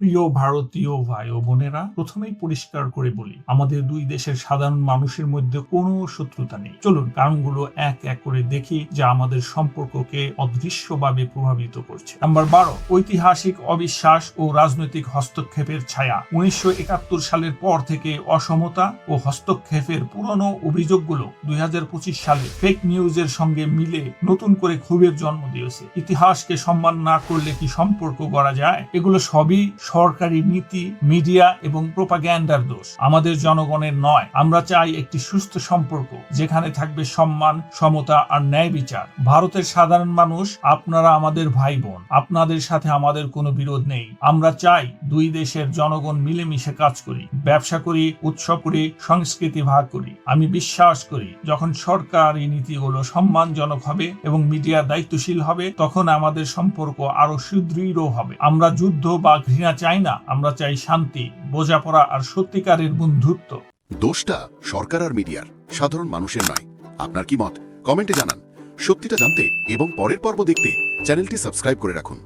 প্রিয় ভারতীয় ভাই ও বোনেরা, প্রথমেই পরিষ্কার করে বলি, আমাদের দুই দেশের সাধারণ মানুষের মধ্যে কোনো শত্রুতা নেই। চলুন কারণগুলো এক এক করে দেখি যা আমাদের সম্পর্ককে অদৃশ্যভাবে প্রভাবিত করছে। নাম্বার বারো, ঐতিহাসিক অবিশ্বাস ও রাজনৈতিক হস্তক্ষেপের ছায়া। উনিশশো একাত্তর সালের পর থেকে অসমতা ও হস্তক্ষেপের পুরনো অভিযোগগুলো দুই হাজার পঁচিশ সালে ফেক নিউজের সঙ্গে মিলে নতুন করে ক্ষোভের জন্ম দিয়েছে। ইতিহাসকে সম্মান না করলে কি সম্পর্ক করা যায়? এগুলো সবই সরকারি নীতি, মিডিয়া এবং প্রোপাগ্যান্ডার দোষ। আমাদের জনগণের নয়। আমরা চাই একটি সুস্থ সম্পর্ক, যেখানে থাকবে সম্মান, সমতা আর ন্যায় বিচার। ভারতের সাধারণ মানুষ, আপনারা আমাদের ভাই বোন আপনাদের সাথে আমাদের কোনো বিরোধ নেই। আমরা চাই দুই দেশের জনগণ মিলেমিশে কাজ করি। ব্যবসা করি, উৎসব করি, সংস্কৃতি ভাগ করি। আমি বিশ্বাস করি, যখন সরকার এই নীতিগুলো সম্মানজনক হবে এবং মিডিয়া দায়িত্বশীল হবে, তখন আমাদের সম্পর্ক আরও সুদৃঢ় হবে। আমরা যুদ্ধ বা ঘৃণা চাই না, আমরা চাই শান্তি, বোঝাপড়া আর সত্যিকারের বন্ধুত্ব। দোষটা সরকার আর মিডিয়ার, সাধারণ মানুষের নয়। আপনার কি মত? কমেন্টে জানান। সত্যিটা জানতে এবং পরের পর্ব দেখতে চ্যানেলটি সাবস্ক্রাইব করে রাখুন।